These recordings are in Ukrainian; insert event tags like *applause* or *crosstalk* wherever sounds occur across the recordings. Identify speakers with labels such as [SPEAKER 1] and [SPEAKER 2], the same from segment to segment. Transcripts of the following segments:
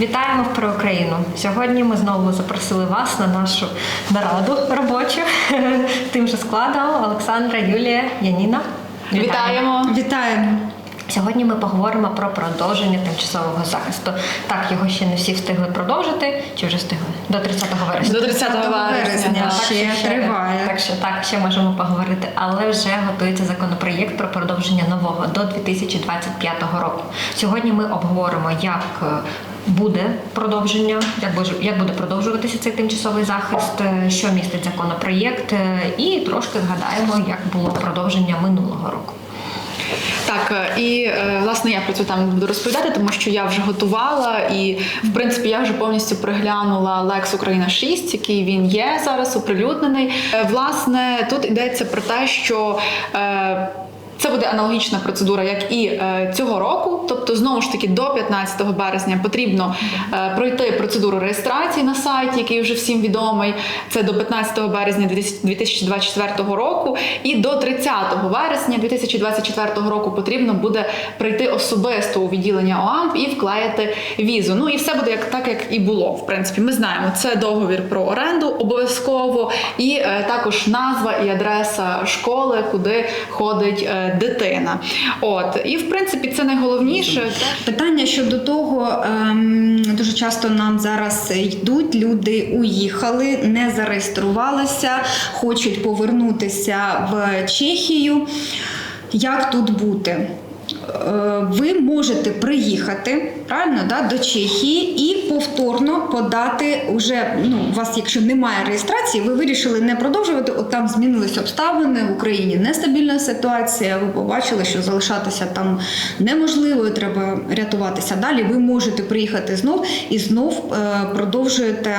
[SPEAKER 1] Вітаємо про Україну. Сьогодні ми знову запросили вас на нашу нараду робочу *laughs* тим же складом Олександра, Юлія, Яніна.
[SPEAKER 2] Вітаємо.
[SPEAKER 3] Вітаємо.
[SPEAKER 1] Сьогодні ми поговоримо про продовження тимчасового захисту. Так, його ще не всі встигли продовжити. Чи вже встигли? До 30 вересня.
[SPEAKER 2] До 30 вересня.
[SPEAKER 3] ще триває.
[SPEAKER 1] Так що так, ще можемо поговорити, але вже готується законопроєкт про продовження нового до 2025 року. Сьогодні ми обговоримо, як е, буде продовження, як буде, продовжуватися цей тимчасовий захист, е, що містить законопроєкт, е, і трошки згадаємо, як було продовження минулого року.
[SPEAKER 2] Так, е, і власне я про цю тему буду розповідати, тому що я вже готувала, і в принципі я вже повністю приглянула Лекс Україна 6, який він є зараз оприлюднений. Власне, тут йдеться про те, що. Це буде аналогічна процедура, як і е, цього року. Тобто, знову ж таки, до 15 березня потрібно е, пройти процедуру реєстрації на сайті, який вже всім відомий. Це до 15 березня 2024 року. І до 30 вересня 2024 року потрібно буде прийти особисто у відділення ОАМП і вклеїти візу. Ну і все буде як так, як і було. В принципі, ми знаємо, це договір про оренду обов'язково, і е, також назва і адреса школи, куди ходить дитина. От і в принципі це найголовніше.
[SPEAKER 3] Питання щодо того, ем, дуже часто нам зараз йдуть, люди уїхали, не зареєструвалися, хочуть повернутися в Чехію. Як тут бути? Е, Ви можете приїхати правильно да, до Чехії і повторно подати уже. Ну, у вас, якщо немає реєстрації, ви вирішили не продовжувати. От там змінились обставини в Україні. Нестабільна ситуація. Ви побачили, що залишатися там неможливо, треба рятуватися далі. Ви можете приїхати знов і знов е, продовжуєте.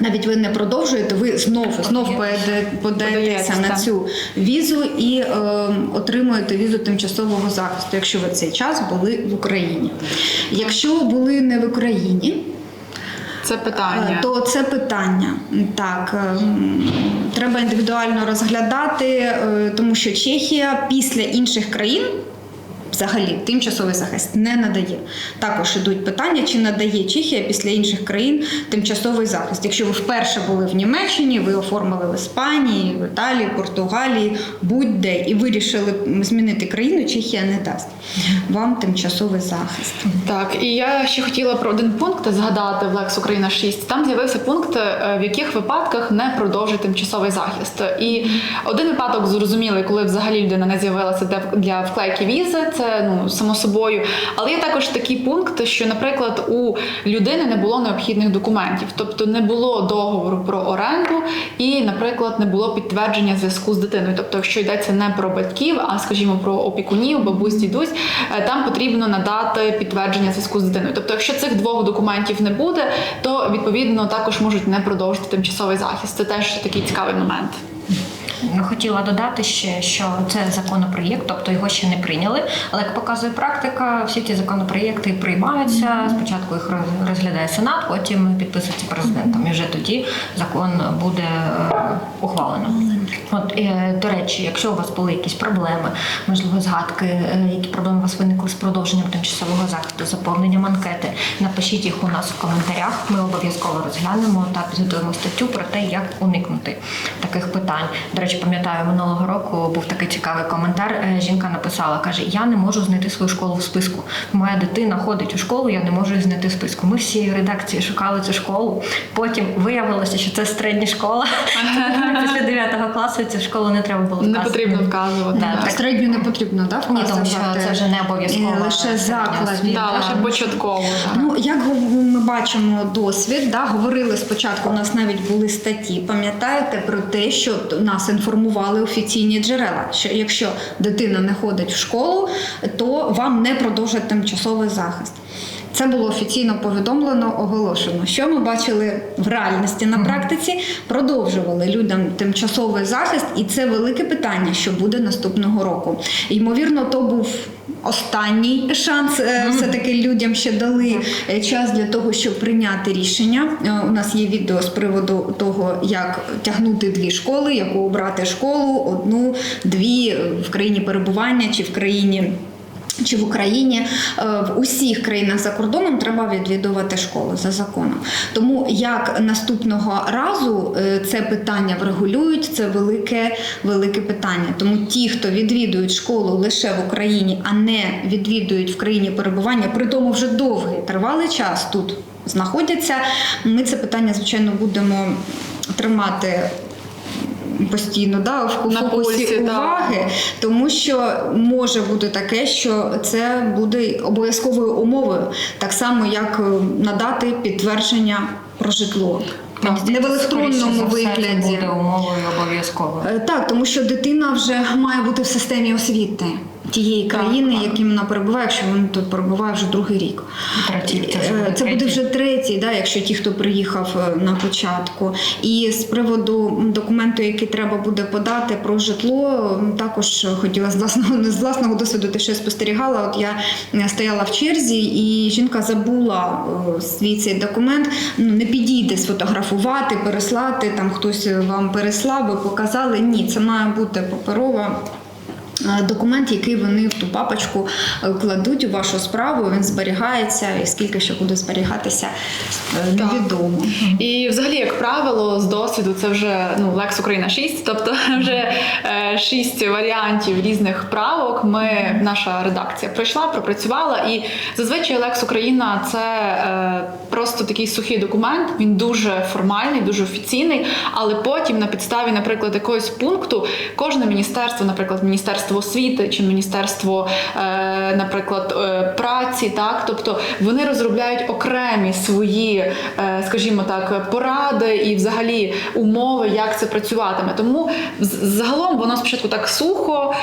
[SPEAKER 3] Навіть ви не продовжуєте, ви знов знов подаєтеся на цю візу і е, отримуєте візу тимчасового захисту, якщо ви цей час були в Україні. Якщо були не в Україні,
[SPEAKER 2] Це
[SPEAKER 3] е,
[SPEAKER 2] питання.
[SPEAKER 3] то це питання. Так, е, треба індивідуально розглядати, е, тому що Чехія після інших країн. Взагалі тимчасовий захист не надає. Також ідуть питання, чи надає Чехія після інших країн тимчасовий захист. Якщо ви вперше були в Німеччині, ви оформили в Іспанії, в Італії, Португалії, будь-де і вирішили змінити країну, Чехія не дасть вам тимчасовий захист.
[SPEAKER 2] Так, і я ще хотіла про один пункт згадати в Лекс Україна 6. Там з'явився пункт, е, в яких випадках не продовжить тимчасовий захист. І один випадок зрозумілий, коли взагалі людина не з'явилася для вклейки візи, це ну само собою. Але є також такий пункт, що, наприклад, у людини не було необхідних документів, тобто не було договору про оренду, і, наприклад, не було підтвердження зв'язку з дитиною. Тобто, якщо йдеться не про батьків, а скажімо про опікунів, бабусь, дідусь, е, там потрібно надати підтвердження зв'язку з дитиною. Тобто, якщо цих двох документів не буде, то відповідно також можуть не продовжити тимчасовий захист. Це теж такий цікавий момент.
[SPEAKER 1] Хотіла додати ще, що це законопроєкт, тобто його ще не прийняли. Але як показує практика, всі ці законопроєкти приймаються. Спочатку їх роз- розглядає Сенат, потім підписується президентом. І вже тоді закон буде е, ухвалено. От е, до речі, якщо у вас були якісь проблеми, можливо, згадки, е, які проблеми у вас виникли з продовженням тимчасового захисту, заповненням анкети, напишіть їх у нас в коментарях. Ми обов'язково розглянемо та підготуємо статтю про те, як уникнути таких питань. До речі, пам'ятаю, минулого року був такий цікавий коментар. Е, Жінка написала: каже: Я не можу знайти свою школу в списку. Моя дитина ходить у школу, я не можу її знайти в списку. Ми всі редакції шукали цю школу. Потім виявилося, що це середня школа. *laughs* Після 9 класу цю школу не треба було
[SPEAKER 2] Не потрібно вказувати.
[SPEAKER 1] Да,
[SPEAKER 2] так.
[SPEAKER 1] так.
[SPEAKER 3] Середню не потрібно, да,
[SPEAKER 1] Ні, тому що це вже не обов'язково.
[SPEAKER 3] Лише заклад.
[SPEAKER 2] Да, лише початково. так.
[SPEAKER 3] Ну, як ми бачимо досвід, да, говорили спочатку, у нас навіть були статті. Пам'ятаєте про те, що нас інформували офіційні джерела, що якщо дитина не ходить в школу, то вам не продовжать тимчасовий захист. Це було офіційно повідомлено, оголошено. Що ми бачили в реальності на практиці? Продовжували людям тимчасовий захист, і це велике питання, що буде наступного року. Ймовірно, то був останній шанс. е, Все-таки людям ще дали е, час для того, щоб прийняти рішення. Е, У нас є відео з приводу того, як тягнути дві школи, яку обрати школу, одну, дві в країні перебування чи в країні Чи в Україні е, в усіх країнах за кордоном треба відвідувати школу за законом. Тому як наступного разу е, це питання врегулюють, це велике, велике питання. Тому ті, хто відвідують школу лише в Україні, а не відвідують в країні перебування, при тому вже довгий тривалий час тут знаходяться. Ми це питання, звичайно, будемо тримати. Постійно да, в
[SPEAKER 2] На
[SPEAKER 3] фокусі
[SPEAKER 2] пульсі, так.
[SPEAKER 3] уваги, тому що може бути таке, що це буде обов'язковою умовою, так само як е, надати підтвердження про житло. Не в електронному вигляді.
[SPEAKER 1] буде умовою обов'язково.
[SPEAKER 3] Е, Так, тому що дитина вже має бути в системі освіти тієї країни,
[SPEAKER 1] так.
[SPEAKER 3] яким вона перебуває, якщо вона тут перебуває вже другий рік.
[SPEAKER 1] Третій, це вже
[SPEAKER 3] Е,
[SPEAKER 1] буде
[SPEAKER 3] Це буде вже третій, да, якщо ті, хто приїхав е, на початку. І з приводу документу, який треба буде подати про житло, також хотіла з власного з власного досвіду, те, що я спостерігала. От я е, стояла в черзі, і жінка забула свій цей документ. Ну не підійде сфотографувати, переслати. Там хтось вам переслав, ви показали. Ні, це має бути паперова. Е, Документ, який вони в ту папочку е, кладуть у вашу справу, він зберігається, і скільки ще буде зберігатися, е, невідомо.
[SPEAKER 2] І взагалі, як правило, з досвіду це вже ну Лекс Україна 6, тобто *laughs* вже шість варіантів різних правок. Ми наша редакція пройшла, пропрацювала, і зазвичай Лекс Україна це просто такий сухий документ. Він дуже формальний, дуже офіційний. Але потім, на підставі, наприклад, якогось пункту, кожне міністерство, наприклад, міністерство освіти чи міністерство, е, наприклад, е, праці, так, тобто вони розробляють окремі свої, е, скажімо так, поради і взагалі умови, як це працюватиме. Тому загалом воно спочатку так сухо,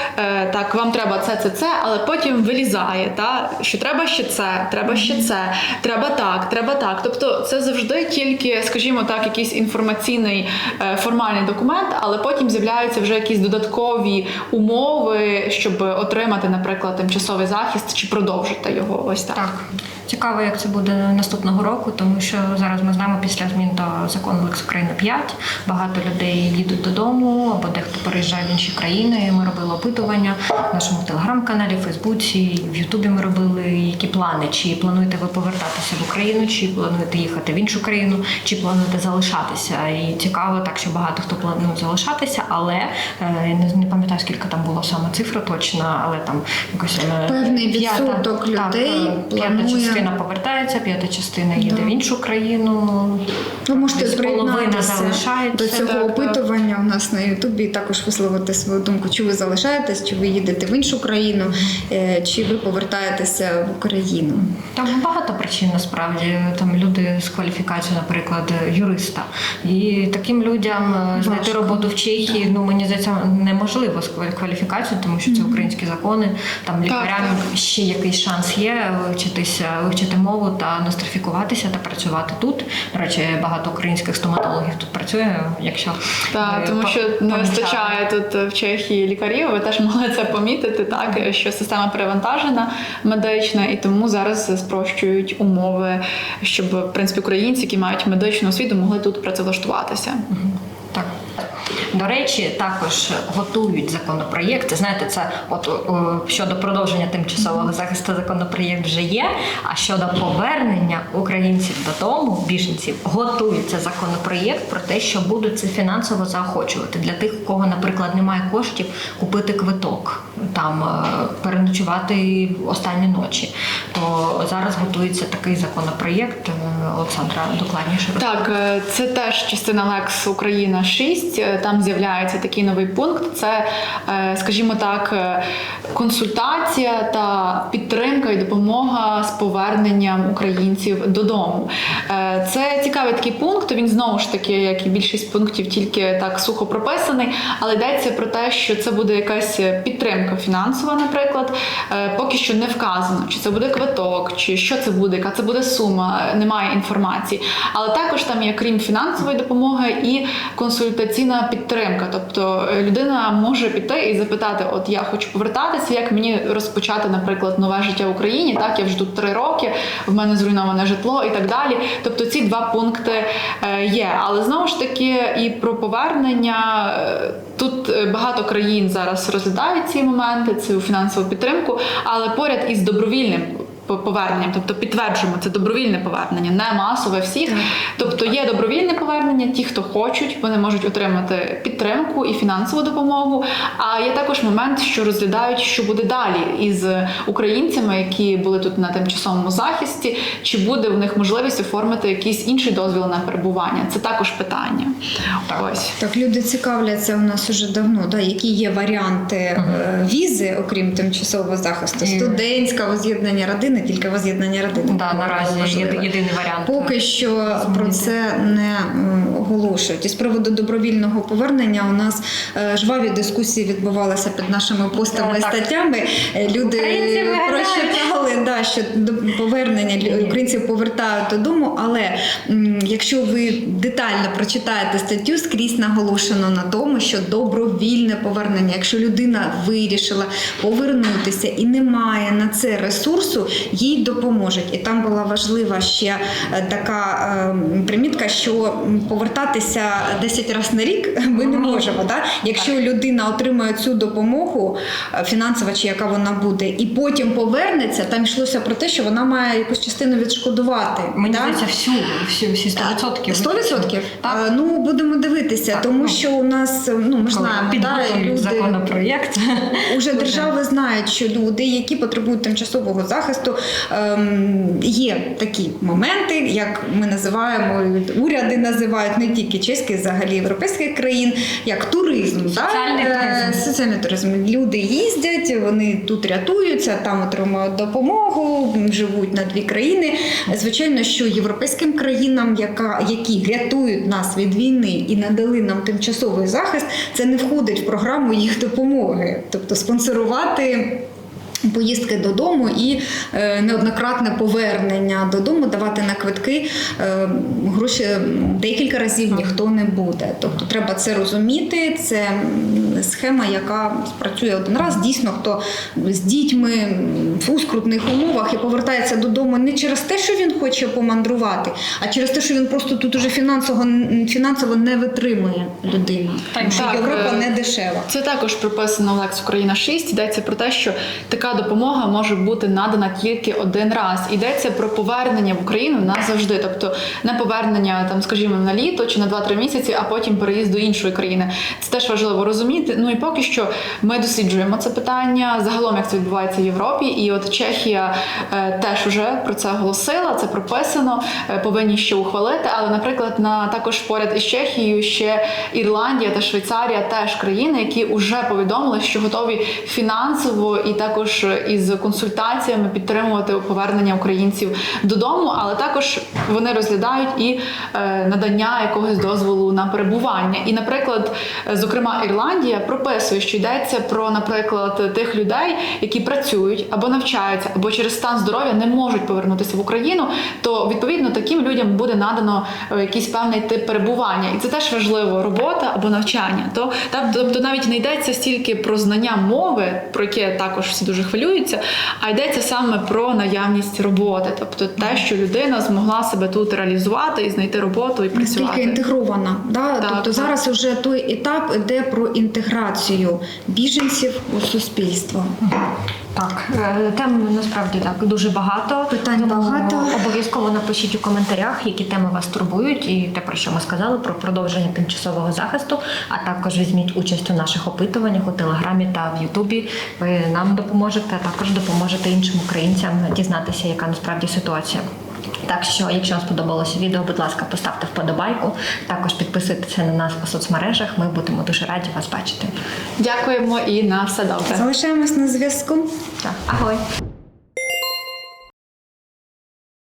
[SPEAKER 2] так вам треба це, це, це, але потім вилізає, та що треба ще це, треба ще це, треба так, треба так. Тобто це завжди тільки, скажімо так, якийсь інформаційний формальний документ, але потім з'являються вже якісь додаткові умови, щоб отримати, наприклад, тимчасовий захист чи продовжити його. Ось так.
[SPEAKER 1] Так, цікаво, як це буде наступного року, тому що зараз ми знаємо після змін до закону Лекс Україна 5 багато людей їдуть додому або дехто переїжджає в інші країни. Ми робили опитування в нашому телеграм-каналі, Фейсбуці, в Ютубі. Ми робили які плани. Чи плануєте ви повертатися в Україну, чи плануєте їхати в іншу країну, чи плануєте залишатися? І цікаво, так що багато хто планує залишатися, але е, не, пам'ятаю скільки там було саме цифра точно, але там якось е,
[SPEAKER 3] Певний відсоток
[SPEAKER 1] так,
[SPEAKER 3] людей
[SPEAKER 1] е, п'ята
[SPEAKER 3] планує-
[SPEAKER 1] частина повертається, п'ята частина їде в іншу країну.
[SPEAKER 3] Ви можете приєднатися до цього
[SPEAKER 2] так, так.
[SPEAKER 3] опитування у нас на Ютубі також висловити свою думку, чи ви залишаєтесь, чи ви їдете в іншу країну, е, чи ви повертаєтеся в Україну.
[SPEAKER 1] Там багато причин насправді. Там люди з кваліфікацією, наприклад, юриста. І таким людям е, знайти роботу в Чехії, ну мені здається, неможливо з кваліфікацією, тому що це українські закони. Там лікарям ще якийсь шанс є вивчитися, вивчити мову та нострифікуватися та працювати тут. До речі, багато українських стоматологів тут працює. Якщо
[SPEAKER 2] Так,
[SPEAKER 1] ви
[SPEAKER 2] тому що не вистачає тут в Чехії лікарів. Ви теж *laughs* могли це помітити, так що система перевантажена медична, і тому зараз спрощують умови, щоб в принципі українці, які мають медичну освіту, могли тут працевлаштуватися.
[SPEAKER 1] До речі, також готують законопроєкти. Знаєте, це от щодо продовження тимчасового захисту законопроєкт вже є. А щодо повернення українців додому, біженців, готується законопроєкт про те, що будуть це фінансово заохочувати для тих, у кого, наприклад, немає коштів купити квиток, там е, переночувати останні ночі. То зараз готується такий законопроєкт. Е, Олександра докладніше.
[SPEAKER 2] Так, е, це теж частина Лекс Україна 6. Е, Там з'являється такий новий пункт. Це, скажімо так, консультація та підтримка і допомога з поверненням українців додому. Це цікавий такий пункт. Він знову ж таки, як і більшість пунктів, тільки так сухо прописаний, але йдеться про те, що це буде якась підтримка фінансова, наприклад. Е, Поки що не вказано, чи це буде квиток, чи що це буде, яка це буде сума. е, Немає інформації. Але також там є крім фінансової допомоги і консультаційна підтримка. Тобто е, людина може піти і запитати: От я хочу повертатися, як мені розпочати, наприклад, нове життя в Україні. Так, я вже тут три роки, в мене зруйноване житло і так далі. Тобто ці два пункти є. Але знову ж таки, і про повернення. Тут е, багато країн зараз розглядають ці моменти, цю фінансову підтримку, але поряд із добровільним поверненням, тобто підтверджуємо, це добровільне повернення, не масове всіх. Тобто є добровільне повернення, ті, хто хочуть, вони можуть отримати підтримку і фінансову допомогу. А є також момент, що розглядають, що буде далі із українцями, які були тут на тимчасовому захисті, чи буде в них можливість оформити якийсь інший дозвіл на перебування. Це також питання. Ось.
[SPEAKER 3] Так, люди цікавляться у нас уже давно, да, які є варіанти е, візи, окрім тимчасового захисту. Студентська воз'єднання родини, тільки воз'єднання родини.
[SPEAKER 1] Да, наразі
[SPEAKER 3] Важливе.
[SPEAKER 1] єдиний варіант.
[SPEAKER 3] Поки що про це не оголошують. І з приводу добровільного повернення у нас е, жваві дискусії відбувалися під нашими постами і статтями. Е, Люди
[SPEAKER 1] Українці вигадають.
[SPEAKER 3] прочитали, да, що повернення українців повертають додому. Але м, якщо ви детально прочитаєте статтю, скрізь наголошено на тому, що добровільне повернення, якщо людина вирішила повернутися і не має на це ресурсу, їй допоможуть. І там була важлива ще е, така е, примітка, що повертатися 10 разів на рік *laughs* ми не можемо. Да? Якщо людина отримує цю допомогу е, фінансова чи яка вона буде, і потім повернеться, там йшлося про те, що вона має якусь частину відшкодувати.
[SPEAKER 1] Мені
[SPEAKER 3] да?
[SPEAKER 1] здається, всю, всю, всі 100%.
[SPEAKER 3] 100%?
[SPEAKER 1] Так.
[SPEAKER 3] Е, Ну, будемо дивитися,
[SPEAKER 1] Так,
[SPEAKER 3] тому
[SPEAKER 1] ну,
[SPEAKER 3] що у нас, ну, ми ж знаємо, да, люди...
[SPEAKER 1] законопроєкт. *laughs*
[SPEAKER 3] Уже держави знають, що люди, які потребують тимчасового захисту, ем, є такі моменти, як ми називаємо, уряди називають не тільки чеських, взагалі європейських країн, як туризм.
[SPEAKER 1] Соціальний
[SPEAKER 3] Е,
[SPEAKER 1] туризм.
[SPEAKER 3] Соціальний туризм. Люди їздять, вони тут рятуються, там отримують допомогу, живуть на дві країни. Звичайно, що європейським країнам, яка, які рятують нас від війни і надали нам тимчасовий захист, це не входить в програму їх допомоги, тобто спонсорувати. Поїздки додому і е, неоднократне повернення додому, давати на квитки е, гроші декілька разів ніхто не буде. Тобто треба це розуміти. Це схема, яка спрацює один раз. Дійсно, хто з дітьми в ускрутних умовах і повертається додому не через те, що він хоче помандрувати, а через те, що він просто тут уже фінансово фінансово не витримує людина. Тому що
[SPEAKER 2] Так,
[SPEAKER 3] Європа
[SPEAKER 2] е,
[SPEAKER 3] не дешева.
[SPEAKER 2] Це також прописано в Лекс Україна 6. Йдеться про те, що така допомога може бути надана тільки один раз. Йдеться про повернення в Україну назавжди. Тобто не повернення там, скажімо, на літо чи на 2-3 місяці, а потім переїзд до іншої країни. Це теж важливо розуміти. Ну і поки що ми досліджуємо це питання загалом, як це відбувається в Європі. І от Чехія е, теж уже про це оголосила, це прописано, е, повинні ще ухвалити. Але, наприклад, на також поряд із Чехією ще Ірландія та Швейцарія теж країни, які вже повідомили, що готові фінансово і також із консультаціями підтримувати повернення українців додому, але також вони розглядають і е, надання якогось дозволу на перебування. І, наприклад, е, зокрема, Ірландія прописує, що йдеться про, наприклад, тих людей, які працюють або навчаються, або через стан здоров'я не можуть повернутися в Україну. То відповідно таким людям буде надано е, якийсь певний тип перебування, і це теж важливо робота або навчання. То тобто навіть не йдеться стільки про знання мови, про яке також всі дуже хвилюються, а йдеться саме про наявність роботи, тобто те, що людина змогла себе тут реалізувати і знайти роботу і
[SPEAKER 3] Наскільки інтегрована, да?
[SPEAKER 2] Так,
[SPEAKER 3] тобто
[SPEAKER 2] так.
[SPEAKER 3] зараз вже той етап іде про інтеграцію біженців у суспільство.
[SPEAKER 1] Так, е, тем насправді так дуже багато.
[SPEAKER 3] Питань
[SPEAKER 1] Тому
[SPEAKER 3] багато.
[SPEAKER 1] Обов'язково напишіть у коментарях, які теми вас турбують, і те, про що ми сказали, про продовження тимчасового захисту. А також візьміть участь у наших опитуваннях у Телеграмі та в Ютубі. Ви нам допоможете, а також допоможете іншим українцям дізнатися, яка насправді ситуація. Так що, якщо вам сподобалося відео, будь ласка, поставте вподобайку. Також підписуйтеся на нас у соцмережах. Ми будемо дуже раді вас бачити.
[SPEAKER 2] Дякуємо і на все добре.
[SPEAKER 3] Залишаємось на зв'язку.
[SPEAKER 1] Так, агой!